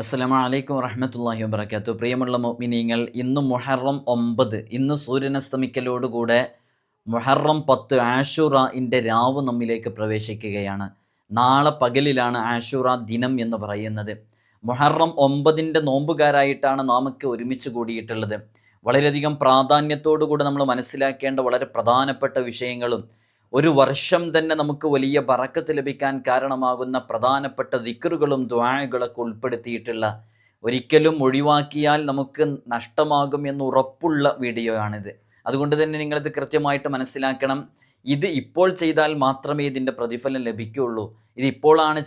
അസ്സലാമു വലൈക്കും വറഹമത്തല്ലാഹി വബർക്കാത്തു പ്രിയമുള്ള മോമിനിയങ്ങൾ ഇന്ന് മുഹറം ഒമ്പത്. ഇന്ന് സൂര്യനസ്തമിക്കലോടുകൂടെ മുഹറം പത്ത് ആഷുറയിന്റെ രാവ് നമ്മിലേക്ക് പ്രവേശിക്കുകയാണ്. നാളെ പകലിലാണ് ആഷുറ ദിനം എന്ന് പറയുന്നത്. മുഹറം ഒമ്പതിന്റെ നോമ്പുകാരായിട്ടാണ് നാമൊക്കെ ഒരുമിച്ച് കൂടിയിട്ടുള്ളത്. വളരെയധികം പ്രാധാന്യത്തോടുകൂടി നമ്മൾ മനസ്സിലാക്കേണ്ട വളരെ പ്രധാനപ്പെട്ട വിഷയങ്ങളും ഒരു വർഷം തന്നെ നമുക്ക് വലിയ ബറക്കത്ത് ലഭിക്കാൻ കാരണമാകുന്ന പ്രധാനപ്പെട്ട ദിക്കറുകളും ദ്വാഴകളൊക്കെ ഉൾപ്പെടുത്തിയിട്ടുള്ള ഒരിക്കലും ഒഴിവാക്കിയാൽ നമുക്ക് നഷ്ടമാകും എന്ന് ഉറപ്പുള്ള വീഡിയോ ആണിത് അതുകൊണ്ട് തന്നെ നിങ്ങളിത് കൃത്യമായിട്ട് മനസ്സിലാക്കണം. ഇത് ഇപ്പോൾ ചെയ്താൽ മാത്രമേ ഇതിന്റെ പ്രതിഫലം ലഭിക്കുകയുള്ളൂ. ഇത്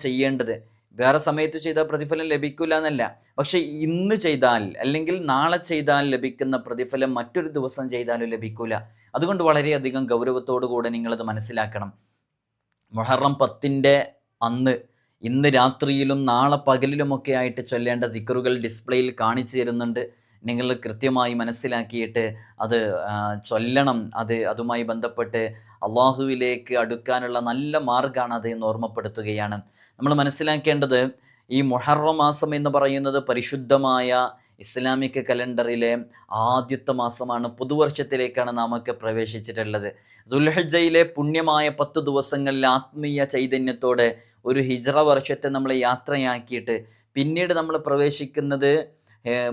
ചെയ്യേണ്ടത്. വേറെ സമയത്ത് ചെയ്താൽ പ്രതിഫലം ലഭിക്കില്ല എന്നല്ല പക്ഷെ ഇന്ന് ചെയ്താൽ അല്ലെങ്കിൽ നാളെ ചെയ്താൽ ലഭിക്കുന്ന പ്രതിഫലം മറ്റൊരു ദിവസം ചെയ്താലും ലഭിക്കില്ല അതുകൊണ്ട് വളരെയധികം ഗൗരവത്തോടു കൂടെ നിങ്ങളത് മനസ്സിലാക്കണം. മൊഹറം പത്തിന്റെ അന്ന് ഇന്ന് രാത്രിയിലും നാളെ പകലിലുമൊക്കെ ആയിട്ട് ചൊല്ലേണ്ട ദിക്കറുകൾ ഡിസ്പ്ലേയിൽ കാണിച്ചു തരുന്നുണ്ട്. നിങ്ങൾ കൃത്യമായി മനസ്സിലാക്കിയിട്ട് അത് ചൊല്ലണം. അത് അതുമായി ബന്ധപ്പെട്ട് അള്ളാഹുവിലേക്ക് അടുക്കാനുള്ള നല്ല മാർഗമാണ് അത് എന്ന് ഓർമ്മപ്പെടുത്തുകയാണ്. നമ്മൾ മനസ്സിലാക്കേണ്ടത് ഈ മുഹറം മാസം എന്ന് പറയുന്നത് പരിശുദ്ധമായ ഇസ്ലാമിക് കലണ്ടറിലെ ആദ്യത്തെ മാസമാണ്. പുതുവർഷത്തിലേക്കാണ് നാം പ്രവേശിച്ചിട്ടുള്ളത്. ദുൽഹജയിലെ പുണ്യമായ പത്ത് ദിവസങ്ങളിൽ ആത്മീയ ചൈതന്യത്തോടെ ഒരു ഹിജ്റ വർഷത്തെ നമ്മൾ യാത്രയാക്കിയിട്ട് പിന്നീട് നമ്മൾ പ്രവേശിക്കുന്നത്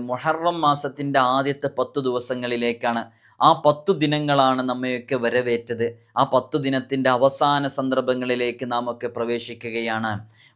മുഹറം മാസത്തിന്റെ ആദ്യത്തെ പത്ത് ദിവസങ്ങളിലേക്കാണ്. ആ പത്തു ദിനങ്ങളാണ് നമ്മയൊക്കെ വരവേറ്റത്. ആ പത്തു ദിനത്തിന്റെ അവസാന സന്ദർഭങ്ങളിലേക്ക് നാം ഒക്കെ പ്രവേശിക്കുകയാണ്.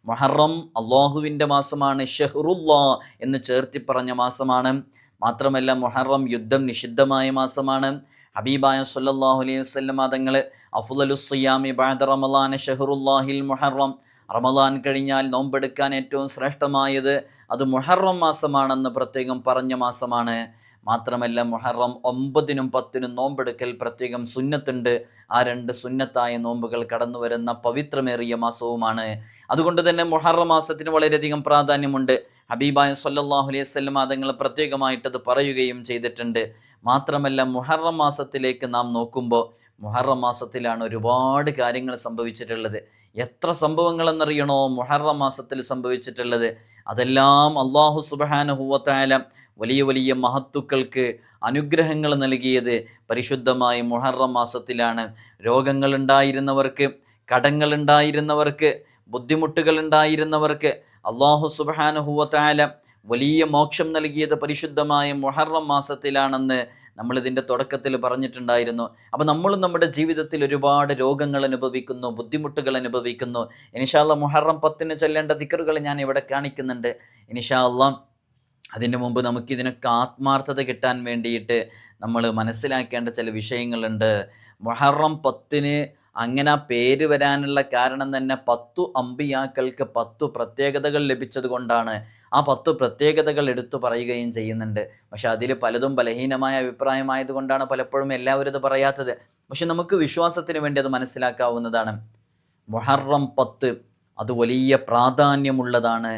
മൊഹറം അള്ളാഹുവിന്റെ മാസമാണ് ഷെഹ്റുല്ലാ എന്ന് ചേർത്തി പറഞ്ഞ മാസമാണ്. മാത്രമല്ല മൊഹറം യുദ്ധം നിഷിദ്ധമായ മാസമാണ്. ഹബീബായ സല്ലല്ലാഹു അലൈഹി വസല്ലം തങ്ങൾ അഫുലലുസ്യാമി ബഅദ റമളാന ഷെഹറുല്ലാഹിൽ മുഹറം. റമളാൻ കഴിഞ്ഞാൽ നോമ്പെടുക്കാൻ ഏറ്റവും ശ്രേഷ്ഠമായത് അത് മുഹറം മാസമാണെന്ന് പ്രത്യേകം പറഞ്ഞ മാസമാണ്. മാത്രമല്ല മുഹറം ഒമ്പതിനും പത്തിനും നോമ്പെടുക്കൽ പ്രത്യേകം സുന്നത്തുണ്ട്. ആ രണ്ട് സുന്നത്തായ നോമ്പുകൾ കടന്നു വരുന്ന പവിത്രമേറിയ മാസവുമാണ്. അതുകൊണ്ട് തന്നെ മുഹറം മാസത്തിന് വളരെയധികം പ്രാധാന്യമുണ്ട്. ഹബീബായ സല്ലാഹു അലൈഹി വസല്ലം പ്രത്യേകമായിട്ട് പ്രത്യേകമായിട്ടത് പറയുകയും ചെയ്തിട്ടുണ്ട്. മാത്രമല്ല മുഹറം മാസത്തിലേക്ക് നാം നോക്കുമ്പോൾ മുഹറം മാസത്തിലാണ് ഒരുപാട് കാര്യങ്ങൾ സംഭവിച്ചിട്ടുള്ളത്. എത്ര സംഭവങ്ങളെന്നറിയണോ മുഹറം മാസത്തിൽ സംഭവിച്ചിട്ടുള്ളത്. അതെല്ലാം അള്ളാഹു സുബാനുഹൂവത്തായ വലിയ വലിയ മഹത്തുക്കൾക്ക് അനുഗ്രഹങ്ങൾ നൽകിയത് പരിശുദ്ധമായ മുഹറം മാസത്തിലാണ്. രോഗങ്ങളുണ്ടായിരുന്നവർക്ക് കടങ്ങളുണ്ടായിരുന്നവർക്ക് ബുദ്ധിമുട്ടുകളുണ്ടായിരുന്നവർക്ക് അള്ളാഹു സുബാനുഹൂവത്തായ വലിയ മോക്ഷം നൽകിയത് പരിശുദ്ധമായ മുഹറം മാസത്തിലാണെന്ന് നമ്മളിതിന്റെ തുടക്കത്തിൽ പറഞ്ഞിട്ടുണ്ടായിരുന്നു. അപ്പോൾ നമ്മളും നമ്മുടെ ജീവിതത്തിൽ ഒരുപാട് രോഗങ്ങൾ അനുഭവിക്കുന്നു ബുദ്ധിമുട്ടുകൾ അനുഭവിക്കുന്നു. ഇനിഷാല്ല മുഹറം പത്തിന് ചൊല്ലേണ്ട ദിക്കറുകൾ ഞാൻ ഇവിടെ കാണിക്കുന്നുണ്ട്. ഇനിഷാല്ല അതിന് മുമ്പ് നമുക്കിതിനൊക്കെ ആത്മാർത്ഥത കിട്ടാൻ വേണ്ടിയിട്ട് നമ്മൾ മനസ്സിലാക്കേണ്ട ചില വിഷയങ്ങളുണ്ട്. മുഹറം പത്തിന് അങ്ങനെ ആ പേര് വരാനുള്ള കാരണം തന്നെ പത്തു അമ്പിയാക്കൾക്ക് പത്തു പ്രത്യേകതകൾ ലഭിച്ചത് കൊണ്ടാണ് ആ പത്തു പ്രത്യേകതകൾ എടുത്തു പറയുകയും ചെയ്യുന്നുണ്ട്. പക്ഷെ അതിൽ പലതും ബലഹീനമായ അഭിപ്രായമായതുകൊണ്ടാണ് പലപ്പോഴും എല്ലാവരും ഇത് പറയാത്തത്. പക്ഷെ നമുക്ക് വിശ്വാസത്തിന് വേണ്ടി അത് മനസ്സിലാക്കാവുന്നതാണ്. മൊഹറം പത്ത് അത് വലിയ പ്രാധാന്യമുള്ളതാണ്.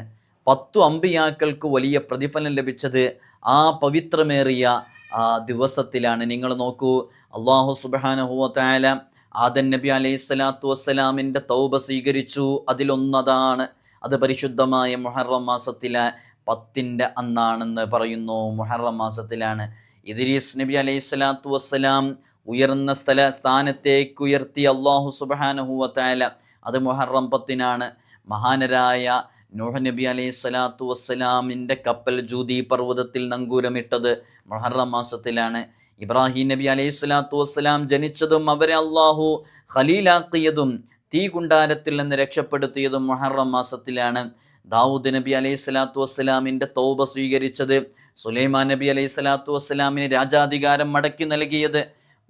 പത്തു അമ്പിയാക്കൾക്ക് വലിയ പ്രതിഫലം ലഭിച്ചത് ആ പവിത്രമേറിയ ആ ദിവസത്തിലാണ്. നിങ്ങൾ നോക്കൂ അള്ളാഹു സുബാനഹുവല ആദൻ നബി അലൈഹി സ്വലാത്തു വസ്സലാമിന്റെ തൗബ സ്വീകരിച്ചു. അതിലൊന്നതാണ് അത് പരിശുദ്ധമായ മുഹറം മാസത്തിലെ പത്തിന്റെ അന്നാണെന്ന് പറയുന്നു. മുഹറം മാസത്തിലാണ്. ഇദ്രീസ് നബി അലൈഹി സ്വലാത്തു വസ്സലാം ഉയർന്ന സ്ഥല സ്ഥാനത്തേക്ക് ഉയർത്തി അള്ളാഹു സുബാനഹുവല അത് മുഹറം പത്തിനാണ്. മഹാനരായ നൂഹ് നബി അലൈഹി സ്വലാത്തു വസ്സലാമിന്റെ കപ്പൽ ജൂതി പർവതത്തിൽ നങ്കൂരമിട്ടത് മുഹറം മാസത്തിലാണ്. ഇബ്രാഹിം നബി അലൈഹി സ്വലാത്തു വസ്സലാം ജനിച്ചതും അവരെ അള്ളാഹു ഖലീലാക്കിയതും തീ കുണ്ടാരത്തിൽ നിന്ന് രക്ഷപ്പെടുത്തിയതും മുഹറം മാസത്തിലാണ്. ദാവൂദ് നബി അലൈഹി സ്വലാത്തു വസ്സലാമിന്റെ തൗബ സ്വീകരിച്ചത് സുലൈമാൻ നബി അലൈഹി സ്വലാത്തു വസ്സലാമിന് രാജാധികാരം മടക്കി നൽകിയത്.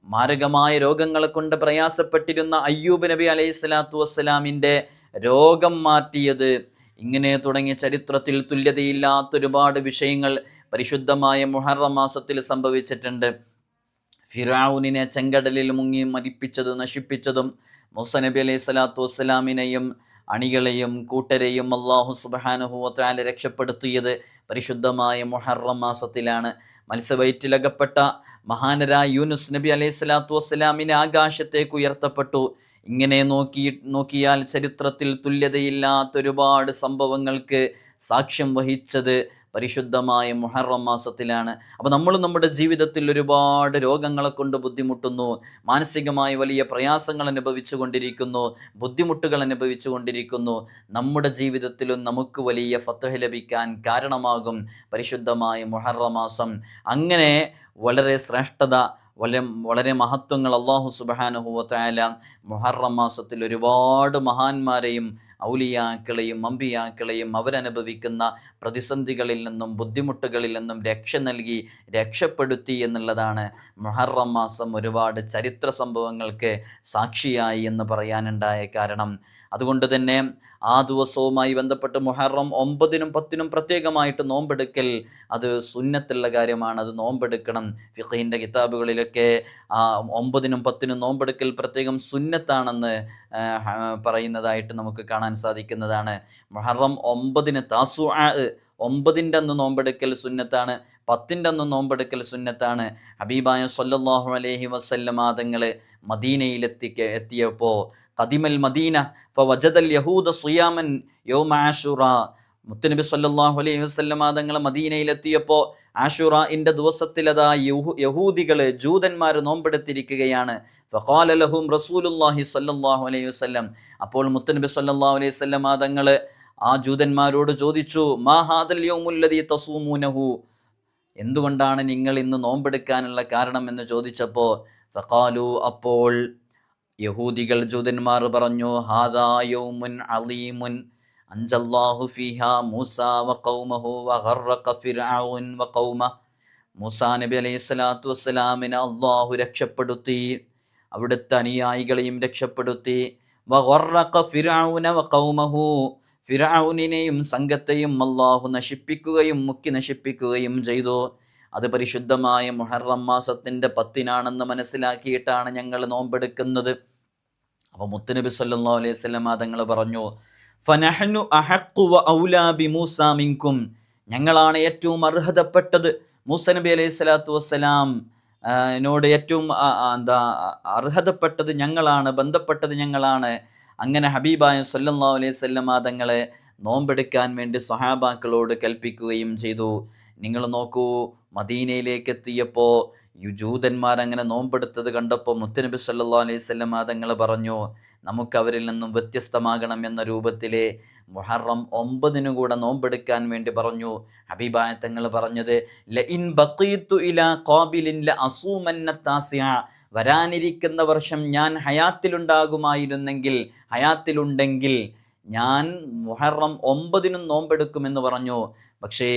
മാരകമായ രോഗങ്ങളെ കൊണ്ട് പ്രയാസപ്പെട്ടിരുന്ന അയ്യൂബ് നബി അലൈഹി സ്വലാത്തു വസ്സലാമിന്റെ രോഗം മാറ്റിയത് ഇങ്ങനെ തുടങ്ങിയ ചരിത്രത്തിൽ തുല്യതയില്ലാത്ത ഒരുപാട് വിഷയങ്ങൾ പരിശുദ്ധമായ മുഹറ മാസത്തിൽ സംഭവിച്ചിട്ടുണ്ട്. ഫിറാവുനിനെ ചെങ്കടലിൽ മുങ്ങി മരിപ്പിച്ചതും നശിപ്പിച്ചതും മുസ നബി അലൈഹി സ്വലാത്തു വസ്സലാമിനെയും അണികളെയും കൂട്ടരെയും അള്ളാഹു സുബാനുഹുവത്താല രക്ഷപ്പെടുത്തിയത് പരിശുദ്ധമായ മുഹറം മാസത്തിലാണ്. മത്സ്യവയറ്റിലകപ്പെട്ട മഹാനരായ യൂനുസ് നബി അലൈഹി സ്വലാത്തു വസ്സലാമിനെ ആകാശത്തേക്ക് ഉയർത്തപ്പെട്ടു. ഇങ്ങനെ നോക്കി നോക്കിയാൽ ചരിത്രത്തിൽ തുല്യതയില്ലാത്ത ഒരുപാട് സംഭവങ്ങൾക്ക് സാക്ഷ്യം വഹിച്ചത് പരിശുദ്ധമായ മുഹറം മാസത്തിലാണ്. അപ്പോൾ നമ്മൾ നമ്മുടെ ജീവിതത്തിൽ ഒരുപാട് രോഗങ്ങളെ കൊണ്ട് ബുദ്ധിമുട്ടുന്നു മാനസികമായി വലിയ പ്രയാസങ്ങൾ അനുഭവിച്ചു കൊണ്ടിരിക്കുന്നു ബുദ്ധിമുട്ടുകൾ അനുഭവിച്ചു കൊണ്ടിരിക്കുന്നു. നമ്മുടെ ജീവിതത്തിലും നമുക്ക് വലിയ ഫത്തഹ ലഭിക്കാൻ കാരണമാകും പരിശുദ്ധമായ മുഹറം മാസം. അങ്ങനെ വളരെ ശ്രേഷ്ഠത വളരെ വളരെ മഹത്വങ്ങൾ അള്ളാഹു സുബാനുഹുവത്തായ മുഹറം മാസത്തിൽ ഒരുപാട് മഹാന്മാരെയും ഔലിയാക്കളെയും അമ്പിയാക്കളെയും അവരനുഭവിക്കുന്ന പ്രതിസന്ധികളിൽ നിന്നും ബുദ്ധിമുട്ടുകളിൽ നിന്നും രക്ഷ നൽകി രക്ഷപ്പെടുത്തി എന്നുള്ളതാണ് മുഹറം മാസം ഒരുപാട് ചരിത്ര സംഭവങ്ങൾക്ക് സാക്ഷിയായി എന്ന് പറയാനുണ്ടായ കാരണം. അതുകൊണ്ട് തന്നെ ആ ദിവസവുമായി ബന്ധപ്പെട്ട് മുഹറം ഒമ്പതിനും പത്തിനും പ്രത്യേകമായിട്ട് നോമ്പെടുക്കൽ അത് സുന്നത്തുള്ള കാര്യമാണ്. അത് നോമ്പെടുക്കണം. ഫിഖീന്റെ കിതാബുകളിലൊക്കെ ആ ഒമ്പതിനും പത്തിനും നോമ്പെടുക്കൽ പ്രത്യേകം സുന്നത്താണെന്ന് പറയുന്നതായിട്ട് നമുക്ക് കാണാൻ സാധിക്കുന്നതാണ്. മുഹറം ഒമ്പതിന് താസു ഒമ്പതിന്റെ അന്ന് നോമ്പെടുക്കൽ സുന്നത്താണ് പത്തിന്റെ അന്ന് നോമ്പെടുക്കൽ സുന്നത്താണ്. ഹബീബായ സല്ലല്ലാഹു അലഹി വസല്ലമ തങ്ങൾ മദീനയിലെത്തിക്ക എത്തിയപ്പോൾ കദിമൽ മദീന ഫ വജദൽ യഹൂദ സുയാമൻ യോമ ആഷുറ മുത്തുനബി സല്ലാഹു അലൈഹി വസല്ലമ തങ്ങൾ മദീനയിലെത്തിയപ്പോൾ ആഷുറ ദിവസത്തിൽ അതാ യഹൂ യഹൂദികൾ ജൂതന്മാർ നോമ്പെടുത്തിരിക്കുകയാണ്. ഫഖാല ലഹും റസൂലുള്ളാഹി സല്ലല്ലാഹു അലൈഹി വസല്ലം. അപ്പോൾ മുത്തനബി സല്ലാഹു അലൈഹി വസല്ലമ തങ്ങൾ ആ ജൂതന്മാരോട് ചോദിച്ചു മാ ഹാദൽ തസൂമൂനഹു? എന്തുകൊണ്ടാണ് നിങ്ങൾ ഇന്ന് നോമ്പെടുക്കാനുള്ള കാരണം? എന്ന് ചോദിച്ചപ്പോൾ ഫഖാലു അപ്പോൾ യഹൂദികൾ ജൂതന്മാർ പറഞ്ഞു ഹാദാ യൗമുൻ അലീമുൻ മൂസ വ ഖൗമഹു വ ഗർറഖ ഫിർഔൻ വ ഖൗമ. മൂസാ നബി അലൈഹി സ്വലാത്തു വസ്സലാമിനെ അള്ളാഹു രക്ഷപ്പെടുത്തി അവിടുത്തെ അനുയായികളെയും രക്ഷപ്പെടുത്തി. ഫിറൌനിനെയും സംഘത്തെയും അള്ളാഹു നശിപ്പിക്കുകയും മുക്കി നശിപ്പിക്കുകയും ചെയ്തു. അത് പരിശുദ്ധമായ മുഹറം മാസത്തിന്റെ പത്തിനാണെന്ന് മനസ്സിലാക്കിയിട്ടാണ് ഞങ്ങൾ നോമ്പെടുക്കുന്നത്. അപ്പോൾ മുത്തുനബി സല്ലല്ലാഹു അലൈഹി സ്വലം തങ്ങൾ പറഞ്ഞു ഫനഹ്നു അഹഖു വ ഔലാ ബി മൂസ മിൻകും. ഞങ്ങളാണ് ഏറ്റവും അർഹതപ്പെട്ടത്. മൂസ നബി അലൈഹി സ്വലാത്തു വസ്സലാം എന്നോട് നോട് ഏറ്റവും എന്താ അർഹതപ്പെട്ടത് ഞങ്ങളാണ് ബന്ധപ്പെട്ടത് ഞങ്ങളാണ്. അങ്ങനെ ഹബീബായ സല്ലല്ലാഹു അലൈഹി സ്വല്ലം തങ്ങളെ നോമ്പെടുക്കാൻ വേണ്ടി സഹാബാക്കളോട് കൽപ്പിക്കുകയും ചെയ്തു. നിങ്ങൾ നോക്കൂ മദീനയിലേക്ക് എത്തിയപ്പോൾ യുജൂതന്മാർ അങ്ങനെ നോമ്പെടുത്തത് കണ്ടപ്പോൾ മുത്തനബി സല്ലാ അലൈഹി വസല്ലം തങ്ങൾ പറഞ്ഞു നമുക്ക് അവരിൽ നിന്നും വ്യത്യസ്തമാകണം എന്ന രൂപത്തിലെ മുഹറം ഒമ്പതിനു കൂടെ നോമ്പെടുക്കാൻ വേണ്ടി പറഞ്ഞു. ഹബീബായ തങ്ങൾ പറഞ്ഞത് വരാനിരിക്കുന്ന വർഷം ഞാൻ ഹയാത്തിലുണ്ടാകുമായിരുന്നെങ്കിൽ ഹയാത്തിലുണ്ടെങ്കിൽ ഞാൻ മുഹറം ഒമ്പതിനും നോമ്പെടുക്കുമെന്ന് പറഞ്ഞു. പക്ഷേ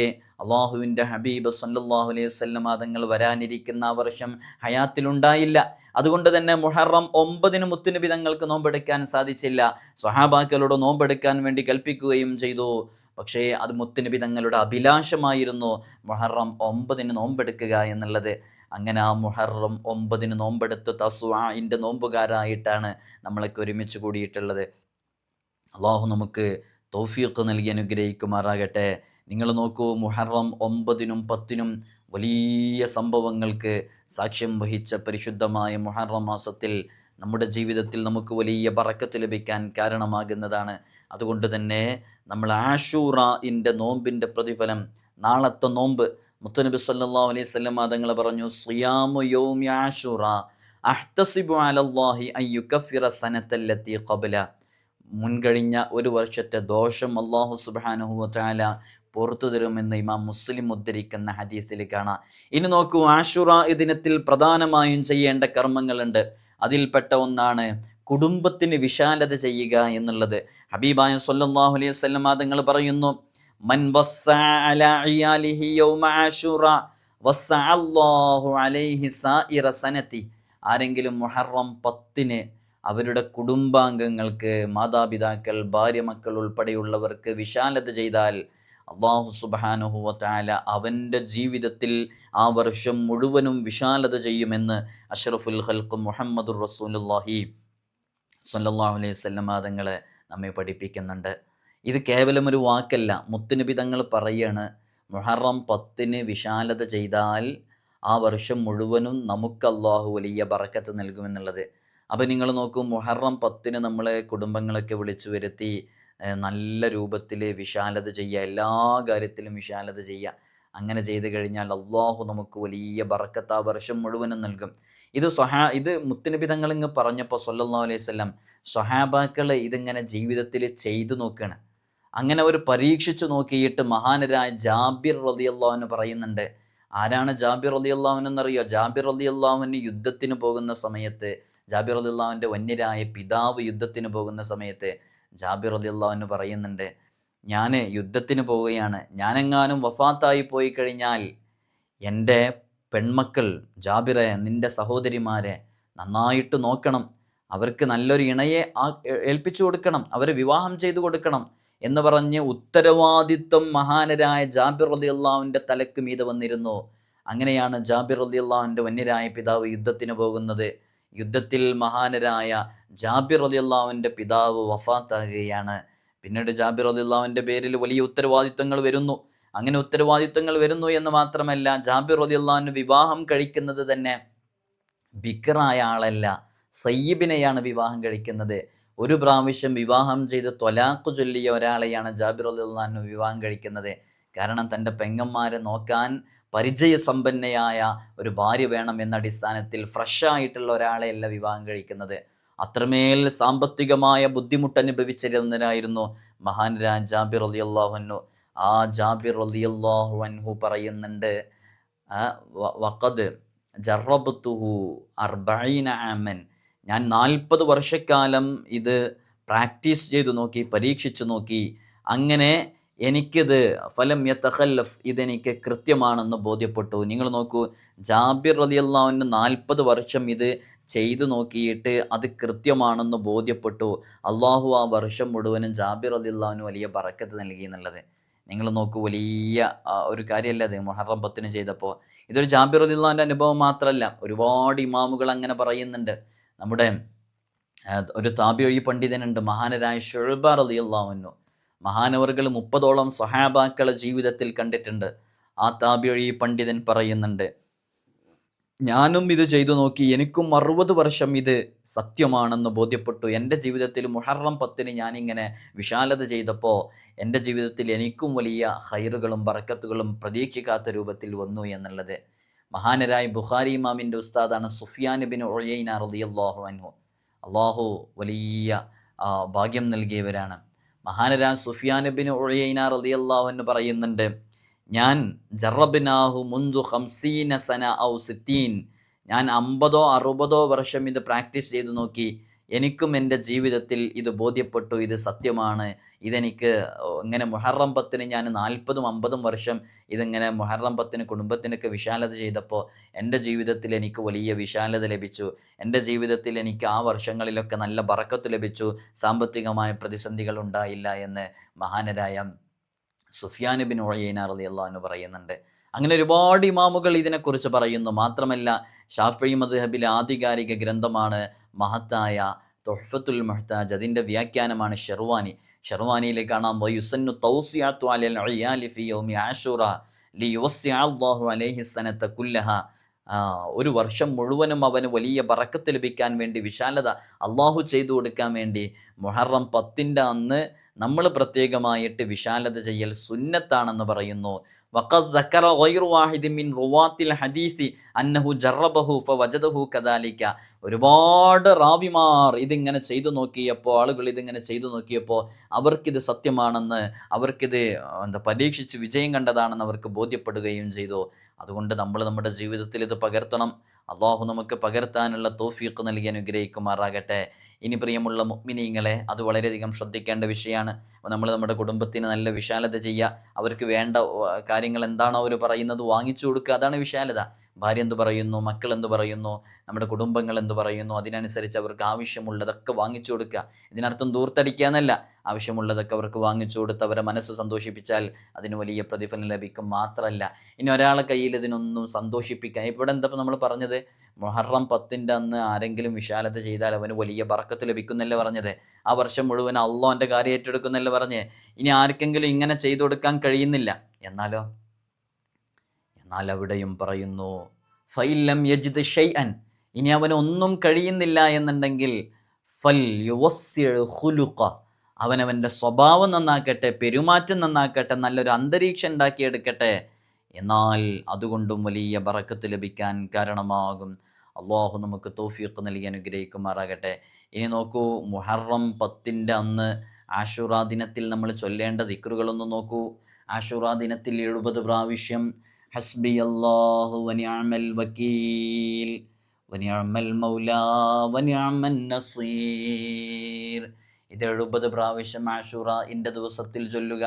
അള്ളാഹുവിന്റെ ഹബീബ് സല്ലാഹു അലൈഹി തങ്ങൾ വരാനിരിക്കുന്ന വർഷം ഹയാത്തിലുണ്ടായില്ല. അതുകൊണ്ട് തന്നെ മുഹറം ഒമ്പതിന് മുത്തുനബി തങ്ങൾക്ക് നോമ്പെടുക്കാൻ സാധിച്ചില്ല. സ്വഹാബാക്കളോട് നോമ്പെടുക്കാൻ വേണ്ടി കൽപ്പിക്കുകയും ചെയ്തു. പക്ഷേ അത് മുത്തുനബി തങ്ങളുടെ അഭിലാഷമായിരുന്നു. മുഹറം ഒമ്പതിന് നോമ്പെടുക്കുക എന്നുള്ളത്. അങ്ങനെ ആ മുഹറം ഒമ്പതിന് നോമ്പെടുത്ത് തസുആന്റെ നോമ്പുകാരായിട്ടാണ് നമ്മളൊക്കെ ഒരുമിച്ച് കൂടിയിട്ടുള്ളത്. അള്ളാഹു നമുക്ക് തൗഫീഖ് നൽകി അനുഗ്രഹിക്കുമാറാകട്ടെ. നിങ്ങൾ നോക്കൂ മുഹറം ഒമ്പതിനും പത്തിനും വലിയ സംഭവങ്ങൾക്ക് സാക്ഷ്യം വഹിച്ച പരിശുദ്ധമായ മുഹറം മാസത്തിൽ നമ്മുടെ ജീവിതത്തിൽ നമുക്ക് വലിയ പറക്കത്ത് ലഭിക്കാൻ കാരണമാകുന്നതാണ്. അതുകൊണ്ട് തന്നെ നമ്മൾ ആഷൂറയിന്റെ നോമ്പിന്റെ പ്രതിഫലം നാളത്തെ നോമ്പ്. മുത്തനബി സല്ലാ അലൈഹി വസല്ലം തങ്ങൾ പറഞ്ഞു സിയാമു യൗമി ആഷൂറ അഹ്തസിബു അലല്ലാഹി കഫിറ സനത്തല്ലത്തി ഖബല. മുൻകഴിഞ്ഞ ഒരു വർഷത്തെ ദോഷം അള്ളാഹു സുബ്ഹാനഹു വതആല പുറത്തു തരുമെന്ന് ഇമാം മുസ്ലിം ഉദ്ധരിക്കുന്ന ഹദീസിൽ കാണാം ഇനി നോക്കൂ ആഷുറ ദിനത്തിൽ പ്രധാനമായും ചെയ്യേണ്ട കർമ്മങ്ങളുണ്ട്. അതിൽപ്പെട്ട ഒന്നാണ് കുടുംബത്തിന് വിശാലത ചെയ്യുക എന്നുള്ളത്. ഹബീബായ സല്ലല്ലാഹു അലൈഹി വസല്ലം തങ്ങൾ പറയുന്നു മൻ ആരെങ്കിലും മുഹറം പത്തിന് അവരുടെ കുടുംബാംഗങ്ങൾക്ക് മാതാപിതാക്കൾ ഭാര്യ മക്കൾ ഉൾപ്പെടെയുള്ളവർക്ക് വിശാലത ചെയ്താൽ അള്ളാഹു സുബാനുഹു വത്താല അവന്റെ ജീവിതത്തിൽ ആ വർഷം മുഴുവനും വിശാലത ചെയ്യുമെന്ന് അഷറഫുൽ ഹൽക്ക് മുഹമ്മദുർ റസൂലുല്ലാഹി സല്ലാഹു അലൈഹി വസല്ലമ തങ്ങളെ നമ്മെ പഠിപ്പിക്കുന്നുണ്ട്. ഇത് കേവലം ഒരു വാക്കല്ല മുത്തുനബി തങ്ങൾ പറയാണ് മുഹറം പത്തിന് വിശാലത ചെയ്താൽ ആ വർഷം മുഴുവനും നമുക്ക് അള്ളാഹു വലിയ ബറക്കത്ത് നൽകുമെന്നുള്ളത്. അപ്പോൾ നിങ്ങൾ നോക്കൂ മുഹറം പത്തിന് നമ്മളെ കുടുംബങ്ങളൊക്കെ വിളിച്ചു വരുത്തി നല്ല രൂപത്തിൽ വിശാലത ചെയ്യുക എല്ലാ കാര്യത്തിലും വിശാലത ചെയ്യുക. അങ്ങനെ ചെയ്തു കഴിഞ്ഞാൽ അള്ളാഹു നമുക്ക് വലിയ ബറക്കത്ത് ആ വർഷം മുഴുവനും നൽകും. ഇത് സൊഹാ ഇത് മുത്തിനബി തങ്ങൾ ഇങ്ങ് പറഞ്ഞപ്പോൾ സൊല്ലാ അലൈഹി വസല്ലം സൊഹാബാക്കൾ ഇതിങ്ങനെ ജീവിതത്തിൽ ചെയ്തു നോക്കുകയാണ് അങ്ങനെ അവർ പരീക്ഷിച്ചു നോക്കിയിട്ട് മഹാനരായ ജാബിർ റലി അള്ളാഹുവിന് പറയുന്നുണ്ട് ആരാണ് ജാബിർ റളിയല്ലാഹു അള്ളാഹുവിനെന്നറിയോ ജാബിർ റളിയല്ലാഹുവിന് യുദ്ധത്തിന് പോകുന്ന സമയത്ത് ജാബിർ അലിള്ളാഹുവിന്റെ വന്യരായ പിതാവ് യുദ്ധത്തിന് പോകുന്ന സമയത്ത് ജാബിർ അലിള്ളാഹുവിന് പറയുന്നുണ്ട് ഞാൻ യുദ്ധത്തിന് പോവുകയാണ്. ഞാനെങ്ങാനും വഫാത്തായി പോയി കഴിഞ്ഞാൽ എന്റെ പെൺമക്കൾ ജാബിറെ നിന്റെ സഹോദരിമാരെ നന്നായിട്ട് നോക്കണം. അവർക്ക് നല്ലൊരു ഇണയെ ആ ഏൽപ്പിച്ചു കൊടുക്കണം. അവരെ വിവാഹം ചെയ്തു കൊടുക്കണം. എന്ന് പറഞ്ഞ് ഉത്തരവാദിത്വം മഹാനരായ ജാബിർ അലി അള്ളാഹുവിന്റെ തലക്ക് മീതെ വന്നിരുന്നു. അങ്ങനെയാണ് ജാബിർ അലി അള്ളാഹുവിന്റെ വന്യരായ പിതാവ് യുദ്ധത്തിന് പോകുന്നത്. യുദ്ധത്തിൽ മഹാനരായ ജാബിർ അലി അള്ളാഹുവിന്റെ പിതാവ് വഫാത്താകുകയാണ്. പിന്നീട് ജാബിർ അലി അള്ളാഹുവിന്റെ പേരിൽ വലിയ ഉത്തരവാദിത്തങ്ങൾ വരുന്നു. അങ്ങനെ ഉത്തരവാദിത്തങ്ങൾ വരുന്നു എന്ന് മാത്രമല്ല ജാബിർ അലി അള്ളാഹുവിന് വിവാഹം കഴിക്കുന്നത് തന്നെ ബിക്കറായ ആളല്ല സയ്യിബിനെയാണ് വിവാഹം കഴിക്കുന്നത്. ഒരു പ്രാവശ്യം വിവാഹം ചെയ്ത് ത്വലാഖ് ചൊല്ലിയ ഒരാളെയാണ് ജാബിർ അലിയുള്ളാഹിന് വിവാഹം കഴിക്കുന്നത്. കാരണം തന്റെ പെങ്ങന്മാരെ നോക്കാൻ പരിചയസമ്പന്നയായ ഒരു ഭാര്യ വേണം എന്ന അടിസ്ഥാനത്തിൽ ഫ്രഷായിട്ടുള്ള ഒരാളെയല്ല വിവാഹം കഴിക്കുന്നത്. അത്രമേൽ സാമ്പത്തികമായ ബുദ്ധിമുട്ട് അനുഭവിച്ചിരുന്നതിനായിരുന്നു മഹാൻരാജ് ജാബിർ അലി അള്ളാഹുനു ആ ജാബിർ അലി അള്ളാഹു അൻഹു പറയുന്നുണ്ട് വഖദ് ആമൻ. ഞാൻ നാൽപ്പത് വർഷക്കാലം ഇത് പ്രാക്ടീസ് ചെയ്തു നോക്കി പരീക്ഷിച്ചു നോക്കി. അങ്ങനെ എനിക്കിത് ഫലം യത്തഖല്ലഫ് ഇതെനിക്ക് കൃത്യമാണെന്ന് ബോധ്യപ്പെട്ടു. നിങ്ങൾ നോക്കൂ ജാബിർ റളിയല്ലാഹുവിന് നാൽപ്പത് വർഷം ഇത് ചെയ്തു നോക്കിയിട്ട് അത് കൃത്യമാണെന്ന് ബോധ്യപ്പെട്ടു. അള്ളാഹു ആ വർഷം മുഴുവനും ജാബിർ റതിയല്ലാവിന് വലിയ ബറക്കത്ത് നൽകി എന്നുള്ളത്. നിങ്ങൾ നോക്കൂ വലിയ ഒരു കാര്യമല്ല അത്? മുഹറം പത്തിന് ചെയ്തപ്പോൾ. ഇതൊരു ജാബിർ റളിയല്ലാഹുവിന്റെ അനുഭവം മാത്രമല്ല ഒരുപാട് ഇമാമുകൾ അങ്ങനെ പറയുന്നുണ്ട്. നമ്മുടെ ഒരു താബിയൊഴി പണ്ഡിതനുണ്ട് മഹാനരായ ഷുഴബ റളിയല്ലാഹുവിനു മഹാനവറുകൾ മുപ്പതോളം സഹാബാക്കളെ ജീവിതത്തിൽ കണ്ടിട്ടുണ്ട്. ആ താബിഴി പണ്ഡിതൻ പറയുന്നുണ്ട് ഞാനും ഇത് ചെയ്തു നോക്കി എനിക്കും അറുപത് വർഷം ഇത് സത്യമാണെന്ന് ബോധ്യപ്പെട്ടു. എന്റെ ജീവിതത്തിൽ മുഹറം പത്തിന് ഞാനിങ്ങനെ വിശാലത ചെയ്തപ്പോൾ എന്റെ ജീവിതത്തിൽ എനിക്കും വലിയ ഹൈറുകളും ബറക്കത്തുകളും പ്രതീക്ഷിക്കാത്ത രൂപത്തിൽ വന്നു എന്നുള്ളത്. മഹാനരായ ബുഖാരി ഇമാമിന്റെ ഉസ്താദാണ് സുഫിയാൻ ബിൻ ഒഴയൈന റളിയല്ലാഹു അൻഹു. അള്ളാഹു വലിയ ഭാഗ്യം നൽകിയവരാണ്. മഹാനരായ സുഫിയാൻ ബിൻ അലി റളിയല്ലാഹു എന്ന് പറയുന്നുണ്ട് ഞാൻ ജറബിനാഹു മുന്തു ഹംസീന സന ഔ സിത്തീൻ. ഞാൻ അമ്പതോ അറുപതോ വർഷം ഇത് പ്രാക്ടീസ് ചെയ്തു നോക്കി. എനിക്കും എന്റെ ജീവിതത്തിൽ ഇത് ബോധ്യപ്പെട്ടു ഇത് സത്യമാണ്. ഇതെനിക്ക് ഇങ്ങനെ മുഹറം പത്തിന് ഞാൻ നാൽപ്പതും അമ്പതും വർഷം ഇതിങ്ങനെ മുഹറം പത്തിന് കുടുംബത്തിനൊക്കെ വിശാലത ചെയ്തപ്പോൾ എന്റെ ജീവിതത്തിൽ എനിക്ക് വലിയ വിശാലത ലഭിച്ചു. എന്റെ ജീവിതത്തിൽ എനിക്ക് ആ വർഷങ്ങളിലൊക്കെ നല്ല ബറക്കത്ത് ലഭിച്ചു. സാമ്പത്തികമായ പ്രതിസന്ധികൾ ഉണ്ടായില്ല എന്ന് മഹാനരായ സുഫിയാൻ ബിൻ ഒഴയന റലി എന്ന് പറയുന്നുണ്ട്. അങ്ങനെ ഒരുപാട് ഇമാമുകൾ ഇതിനെക്കുറിച്ച് പറയുന്നു. മാത്രമല്ല ഷാഫി മദ്ഹബിലെ ആധികാരിക ഗ്രന്ഥമാണ് മഹത്തായ തൊഹഫത്തുൽ മഹ്താജ്. അതിന്റെ വ്യാഖ്യാനമാണ് ഷെർവാനി. ഷെർവാനിയിൽ കാണാം വയുസന്നു തൗസിയാത്തു അലൽ ആഷൂറ അലൈഹി കുല്ലഹ. ഒരു വർഷം മുഴുവനും അവന് വലിയ ബറക്കത്ത് ലഭിക്കാൻ വേണ്ടി വിശാലത അള്ളാഹു ചെയ്തു കൊടുക്കാൻ വേണ്ടി മുഹറം പത്തിന്റെ അന്ന് നമ്മൾ പ്രത്യേകമായിട്ട് വിശാലത ചെയ്യൽ സുന്നത്താണെന്ന് പറയുന്നു വഖദ് ذكر غير واحد من رواة الحديث أنه جربه فوجده كذلك ഒരുപാട് റാവിമാർ ഇതിങ്ങനെ ചെയ്തു നോക്കിയപ്പോൾ ആളുകൾ ഇതിങ്ങനെ ചെയ്തു നോക്കിയപ്പോൾ അവർക്കിത് സത്യമാണെന്ന് അവർക്കിത് എന്താ പരീക്ഷിച്ച് വിജയം കണ്ടതാണെന്ന് അവർക്ക് ബോധ്യപ്പെടുകയും ചെയ്തു അതുകൊണ്ട് നമ്മൾ നമ്മുടെ ജീവിതത്തിൽ ഇത് പകർത്തണം അള്ളാഹു നമുക്ക് പകർത്താനുള്ള തോഫീക്ക് നൽകി അനുഗ്രഹിക്കുമാറാകട്ടെ. ഇനി പ്രിയമുള്ള മുഗ്മിനീങ്ങളെ അത് വളരെയധികം ശ്രദ്ധിക്കേണ്ട വിഷയമാണ്. അപ്പോൾ നമ്മൾ നമ്മുടെ കുടുംബത്തിന് നല്ല വിശാലത ചെയ്യുക. അവർക്ക് വേണ്ട കാര്യങ്ങൾ എന്താണോ അവർ പറയുന്നത് വാങ്ങിച്ചു കൊടുക്കുക. അതാണ് വിശാലത. ഭാര്യ എന്ത് പറയുന്നു മക്കൾ എന്ത് പറയുന്നു നമ്മുടെ കുടുംബങ്ങൾ എന്ത് പറയുന്നു അതിനനുസരിച്ച് അവർക്ക് ആവശ്യമുള്ളതൊക്കെ വാങ്ങിച്ചു കൊടുക്കുക. ഇതിനർത്ഥം ദൂർത്തടിക്കുക എന്നല്ല. ആവശ്യമുള്ളതൊക്കെ അവർക്ക് വാങ്ങിച്ചു കൊടുത്ത് അവരെ മനസ്സ് സന്തോഷിപ്പിച്ചാൽ അതിന് വലിയ പ്രതിഫലം ലഭിക്കും മാത്രമല്ല. ഇനി ഒരാളെ കയ്യിൽ ഇതിനൊന്നും സന്തോഷിപ്പിക്കാൻ ഇവിടെ എന്താ നമ്മൾ പറഞ്ഞത്? മൊഹറം പത്തിന്റെ അന്ന് ആരെങ്കിലും വിശാലത ചെയ്താൽ അവന് വലിയ പറക്കത്ത് ലഭിക്കുന്നല്ലേ പറഞ്ഞത്? ആ വർഷം മുഴുവൻ അള്ളോ എന്റെ കാര്യം ഏറ്റെടുക്കുന്നല്ലേ പറഞ്ഞ്? ഇനി ആർക്കെങ്കിലും ഇങ്ങനെ ചെയ്തു കൊടുക്കാൻ കഴിയുന്നില്ല. എന്നാലോ? എന്നാൽ അവിടെയും പറയുന്നു ഫൈലം യജിദ് അൻ ഇനി അവന് ഒന്നും കഴിയുന്നില്ല എന്നുണ്ടെങ്കിൽ ഫൽ യുവസ്യ ഹുലുക്ക അവനവന്റെ സ്വഭാവം നന്നാക്കട്ടെ പെരുമാറ്റം നന്നാക്കട്ടെ നല്ലൊരു അന്തരീക്ഷം ഉണ്ടാക്കിയെടുക്കട്ടെ. എന്നാൽ അതുകൊണ്ടും വലിയ ബറക്കത്ത് ലഭിക്കാൻ കാരണമാകും. അള്ളാഹു നമുക്ക് തോഫിയൊക്കെ നൽകി അനുഗ്രഹിക്കുമാറാകട്ടെ. ഇനി നോക്കൂ മുഹറം പത്തിന്റെ അന്ന് ആഷുറാ ദിനത്തിൽ നമ്മൾ ചൊല്ലേണ്ട ദിക്റുകളൊന്നും നോക്കൂ. ആഷുറാ ദിനത്തിൽ എഴുപത് പ്രാവശ്യം ഹസ്ബി അള്ളാഹു വനിയമൽ വക്കീൽ. വനിയമൽ മൗല വനിയമൻ നസീർ. ഇത് എഴുപത് പ്രാവശ്യം ആഷുറ ഇന്റെ ദിവസത്തിൽ ചൊല്ലുക.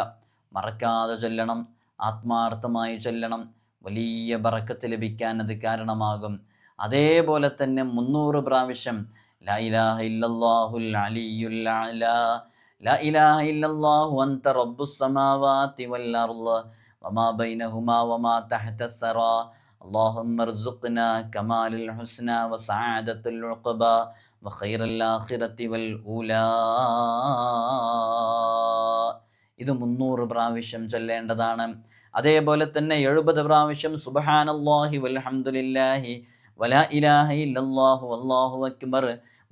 മറക്കാതെ ചൊല്ലണം. ആത്മാർത്ഥമായി ചൊല്ലണം. വലിയ ബറക്കത്ത് ലഭിക്കാൻ അത് കാരണമാകും. അതേപോലെ തന്നെ മുന്നൂറ് പ്രാവശ്യം ലാ ഇലാഹ ഇല്ലല്ലാഹുൽ അലിയുൽ അലാ ലാ ഇലാഹ ഇല്ലല്ലാഹു അൻത റബ്ബുസ് സമാവാതി വൽ അർൾ വമാ ബൈനഹുമാ വമാ തഹത സറാ اللهم ارزقنا كمال الحسنى وسعادة العقبى وخير الآخرة والأولى ഇത് മുന്നൂറ് പ്രാവശ്യം ചൊല്ലേണ്ടതാണ് അതേപോലെ തന്നെ എഴുപത് പ്രാവശ്യം സുബഹാനല്ലാഹി വൽഹംദുലില്ലാഹി വലാ ഇലാഹ ഇല്ലല്ലാഹു വല്ലാഹു അക്ബർ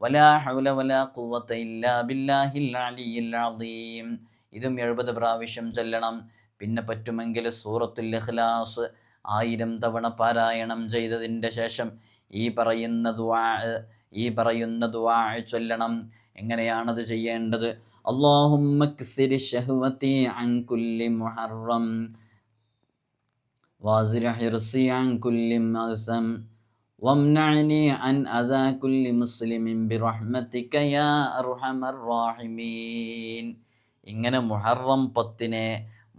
വലാ ഹൗല വലാ ഖുവത ഇല്ലാ ബില്ലാഹിൽ അലിയിൽ അളീം ഇതും എഴുപത് പ്രാവശ്യം ചൊല്ലണം പിന്നെ പറ്റുമെങ്കിൽ സൂറത്തുൽ ഇഖ്ലാസ് ആയിരം തവണ പാരായണം ചെയ്തതിൻ്റെ ശേഷം ഈ പറയുന്ന ദുആ ഈ പറയുന്ന ദുആ ചൊല്ലണം എങ്ങനെയാണത് ചെയ്യേണ്ടത് اللهم اكسر شهوتي عن كل محرم وازر حرصي عن كل مأثم وامنعني عن أذى كل مسلم برحمتك يا أرحم الراحمين ഇങ്ങനെ മുഹറം പത്തിനെ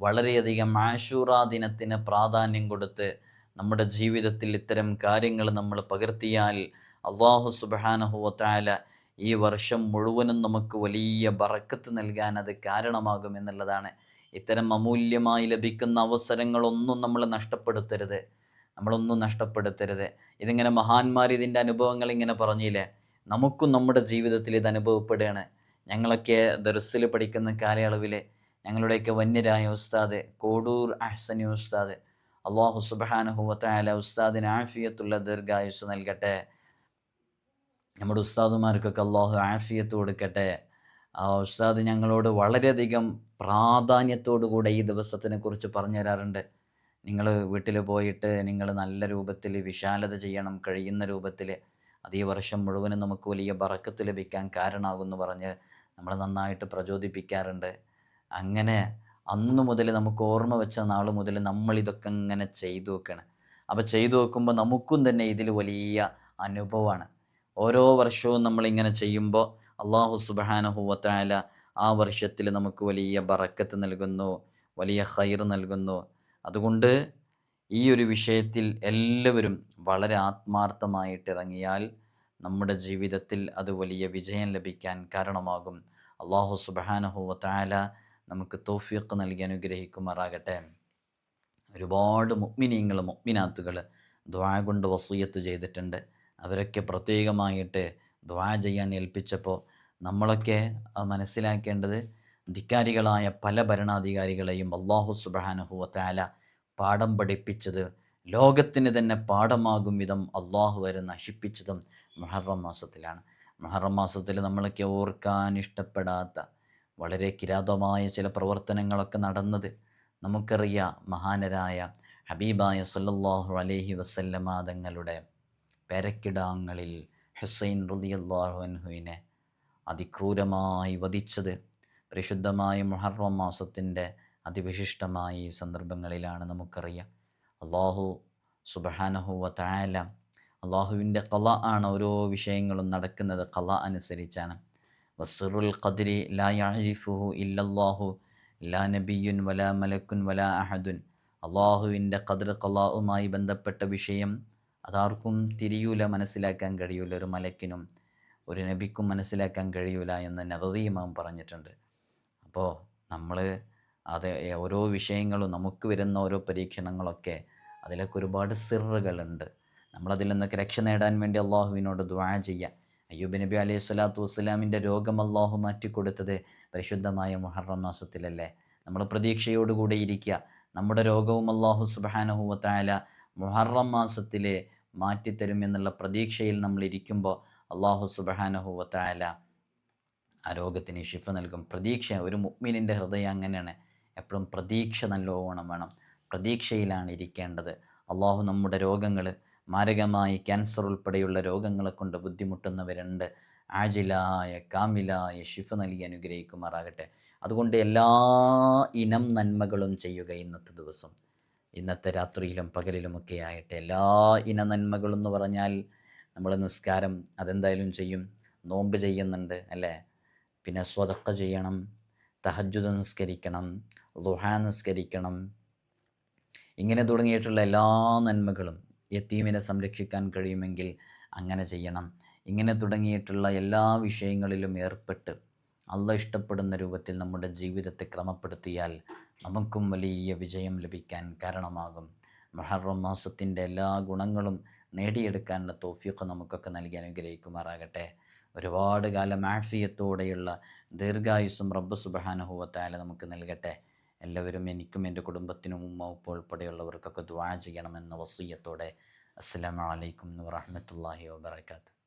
വളരെയധികം ആഷൂറ ദിനത്തിന് പ്രാധാന്യം കൊടുത്ത് നമ്മുടെ ജീവിതത്തിൽ ഇത്തരം കാര്യങ്ങൾ നമ്മൾ പകർത്തിയാൽ അള്ളാഹു സുബാനഹുവത്തായ ഈ വർഷം മുഴുവനും നമുക്ക് വലിയ ബറക്കത്ത് നൽകാൻ അത് കാരണമാകും എന്നുള്ളതാണ്. ഇത്തരം അമൂല്യമായി ലഭിക്കുന്ന അവസരങ്ങളൊന്നും നമ്മൾ നഷ്ടപ്പെടുത്തരുത്. നമ്മളൊന്നും നഷ്ടപ്പെടുത്തരുത്. ഇതിങ്ങനെ മഹാന്മാർ ഇതിന്റെ അനുഭവങ്ങൾ ഇങ്ങനെ പറഞ്ഞില്ലേ? നമുക്കും നമ്മുടെ ജീവിതത്തിൽ ഇത് അനുഭവപ്പെടുകയാണ്. ഞങ്ങളൊക്കെ ദർസിൽ പഠിക്കുന്ന കാലയളവിൽ ഞങ്ങളുടെയൊക്കെ വന്യരായ ഉസ്താദ് കോടൂർ അഹ്സനി ഉസ്താദ്. അള്ളാഹു സുബാനഹുവത്തായ ഉസ്താദിന് ആഫിയത്തുള്ള ദീർഘായുസ് നൽകട്ടെ. നമ്മുടെ ഉസ്താദുമാർക്കൊക്കെ അള്ളാഹു ആഫിയത്ത് കൊടുക്കട്ടെ. ആ ഉസ്താദ് ഞങ്ങളോട് വളരെയധികം പ്രാധാന്യത്തോടു കൂടെ ഈ ദിവസത്തിനെ കുറിച്ച് പറഞ്ഞു തരാറുണ്ട് നിങ്ങൾ വീട്ടിൽ പോയിട്ട് നിങ്ങൾ നല്ല രൂപത്തിൽ വിശാലത ചെയ്യണം കഴിയുന്ന രൂപത്തിൽ. അത് ഈ വർഷം മുഴുവനും നമുക്ക് വലിയ ബറക്കത്ത് ലഭിക്കാൻ കാരണമാകുമെന്ന് പറഞ്ഞ് നമ്മൾ നന്നായിട്ട് പ്രചോദിപ്പിക്കാറുണ്ട്. അങ്ങനെ അന്നു മുതൽ നമുക്ക് ഓർമ്മ വെച്ച നാൾ മുതൽ നമ്മൾ ഇതൊക്കെ ഇങ്ങനെ ചെയ്തു വെക്കണം. അപ്പോൾ ചെയ്തു വെക്കുമ്പോൾ നമുക്കും തന്നെ ഇതിൽ വലിയ അനുഭവമാണ്. ഓരോ വർഷവും നമ്മളിങ്ങനെ ചെയ്യുമ്പോൾ അള്ളാഹു സുബാനഹുവത്തായ ആ വർഷത്തിൽ നമുക്ക് വലിയ ബറക്കത്ത് നൽകുന്നു വലിയ ഹൈർ നൽകുന്നു. അതുകൊണ്ട് ഈ ഒരു വിഷയത്തിൽ എല്ലാവരും വളരെ ആത്മാർത്ഥമായിട്ട് ഇറങ്ങിയാൽ നമ്മുടെ ജീവിതത്തിൽ അത് വലിയ വിജയം ലഭിക്കാൻ കാരണമാകും. അള്ളാഹു സുബാനഹുവത്തായ നമുക്ക് തോഫിയൊക്കെ നൽകി അനുഗ്രഹിക്കുമാറാകട്ടെ. ഒരുപാട് മുഗ്മിനീങ്ങൾ മുഗ്മിനാത്തുകൾ ദ്വാ കൊണ്ട് വസൂയത്ത് ചെയ്തിട്ടുണ്ട്. അവരൊക്കെ പ്രത്യേകമായിട്ട് ദ്വാ ചെയ്യാൻ ഏൽപ്പിച്ചപ്പോൾ നമ്മളൊക്കെ മനസ്സിലാക്കേണ്ടത് ധിക്കാരികളായ പല ഭരണാധികാരികളെയും അള്ളാഹു സുബാനഹുവത്താല പാഠം പഠിപ്പിച്ചത് ലോകത്തിന് തന്നെ പാഠമാകും വിധം അള്ളാഹു വരെ നശിപ്പിച്ചതും മുഹറം മാസത്തിലാണ്. മുഹറം മാസത്തിൽ നമ്മളൊക്കെ ഓർക്കാൻ ഇഷ്ടപ്പെടാത്ത വളരെ കിരാതമായ ചില പ്രവർത്തനങ്ങളൊക്കെ നടന്നത് നമുക്കറിയാം മഹാനരായ ഹബീബായ സല്ലാഹു അലഹി വസല്ലമ തങ്ങളുടെ പെരക്കിടാങ്ങളിൽ ഹുസൈൻ റുദിയല്ലാഹുവിനെ അതിക്രൂരമായി വധിച്ചത് പരിശുദ്ധമായ മുഹറം മാസത്തിന്റെ അതിവിശിഷ്ടമായ ഈ സന്ദർഭങ്ങളിലാണ് നമുക്കറിയാം. അള്ളാഹു സുബഹാനഹുവ തായാല അള്ളാഹുവിന്റെ കല ആണ് ഓരോ വിഷയങ്ങളും നടക്കുന്നത്. കല അനുസരിച്ചാണ്. വസുറുൽ ഖദ്രി ലാ യഅരിഫുഹു ഇല്ലല്ലാഹു ലാ നബിയുൻ വലാ മലക്കുൻ വലാ അഹദുൻ. അള്ളാഹുവിന്റെ ഖദ്ർ കലാവുമായി ബന്ധപ്പെട്ട വിഷയം അതാർക്കും തിരിയൂല മനസ്സിലാക്കാൻ കഴിയൂല ഒരു മലക്കിനും ഒരു നബിക്കും മനസ്സിലാക്കാൻ കഴിയൂല എന്ന് നവീമാം പറഞ്ഞിട്ടുണ്ട്. അപ്പോൾ നമ്മൾ അത് ഓരോ വിഷയങ്ങളും നമുക്ക് വരുന്ന ഓരോ പരീക്ഷണങ്ങളൊക്കെ അതിലൊക്കെ ഒരുപാട് സിറുകളുണ്ട്. നമ്മളതിൽ നിന്നൊക്കെ രക്ഷ നേടാൻ വേണ്ടി അള്ളാഹുവിനോട് ദ്വാ ചെയ്യുക അയ്യൂബ് നബി അലൈഹി സ്വലാത്തു വസ്സലാമിന്റെ രോഗം അള്ളാഹു മാറ്റിക്കൊടുത്തത് പരിശുദ്ധമായ മുഹറം മാസത്തിലല്ലേ? നമ്മൾ പ്രതീക്ഷയോടുകൂടെ ഇരിക്കുക. നമ്മുടെ രോഗവും അള്ളാഹു സുബാനഹുവത്തായ മുഹറം മാസത്തിലെ മാറ്റിത്തരും എന്നുള്ള പ്രതീക്ഷയിൽ നമ്മൾ ഇരിക്കുമ്പോൾ അള്ളാഹു സുബഹാനഹുവത്തായാല ആ രോഗത്തിന് ഷിഫ നൽകും. പ്രതീക്ഷ ഒരു മുഗ്മിനിന്റെ ഹൃദയം അങ്ങനെയാണ്. എപ്പോഴും പ്രതീക്ഷ നല്ലോണം വേണം. പ്രതീക്ഷയിലാണ് ഇരിക്കേണ്ടത്. അള്ളാഹു നമ്മുടെ രോഗങ്ങൾ മാരകമായി ക്യാൻസർ ഉൾപ്പെടെയുള്ള രോഗങ്ങളെ കൊണ്ട് ബുദ്ധിമുട്ടുന്നവരുണ്ട്. ആജിലായ കാമിലായ ഷിഫ നൽകി അനുഗ്രഹിക്കുമാറാകട്ടെ. അതുകൊണ്ട് എല്ലാ ഇനം നന്മകളും ചെയ്യുക ഇന്നത്തെ ദിവസം. ഇന്നത്തെ രാത്രിയിലും പകലിലുമൊക്കെ ആയിട്ട് എല്ലാ ഇന നന്മകളും എന്ന് പറഞ്ഞാൽ നമ്മൾ നിസ്കാരം അതെന്തായാലും ചെയ്യും. നോമ്പ് ചെയ്യുന്നുണ്ട് അല്ലേ? പിന്നെ സ്വതക്ക ചെയ്യണം. തഹജുദ് നിസ്കരിക്കണം. ലുഹ നിസ്കരിക്കണം. ഇങ്ങനെ തുടങ്ങിയിട്ടുള്ള എല്ലാ നന്മകളും യത്തീമിനെ സംരക്ഷിക്കാൻ കഴിയുമെങ്കിൽ അങ്ങനെ ചെയ്യണം. ഇങ്ങനെ തുടങ്ങിയിട്ടുള്ള എല്ലാ വിഷയങ്ങളിലും ഏർപ്പെട്ട് അള്ള ഇഷ്ടപ്പെടുന്ന രൂപത്തിൽ നമ്മുടെ ജീവിതത്തെ ക്രമപ്പെടുത്തിയാൽ നമുക്കും വലിയ വിജയം ലഭിക്കാൻ കാരണമാകും. മഹറം മാസത്തിന്റെ എല്ലാ ഗുണങ്ങളും നേടിയെടുക്കാനുള്ള തോഫിയൊക്കെ നമുക്കൊക്കെ നൽകി അനുഗ്രഹിക്കുമാറാകട്ടെ. ഒരുപാട് കാലം ആഫിയത്തോടെയുള്ള ദീർഘായുസ്സും റബ്ബ് സുബഹാനുഭവത്തായാലും നമുക്ക് നൽകട്ടെ. എല്ലാവരും എനിക്കും എന്റെ കുടുംബത്തിനും ഉമ്മ ഉപ്പ ഉൾപ്പെടെയുള്ളവർക്കൊക്കെ ദ്വാ ചെയ്യണമെന്ന വസീയത്തോടെ അസ്സലാമു അലൈക്കും വറഹ്മത്തുള്ളാഹി വബറകാതുഹു.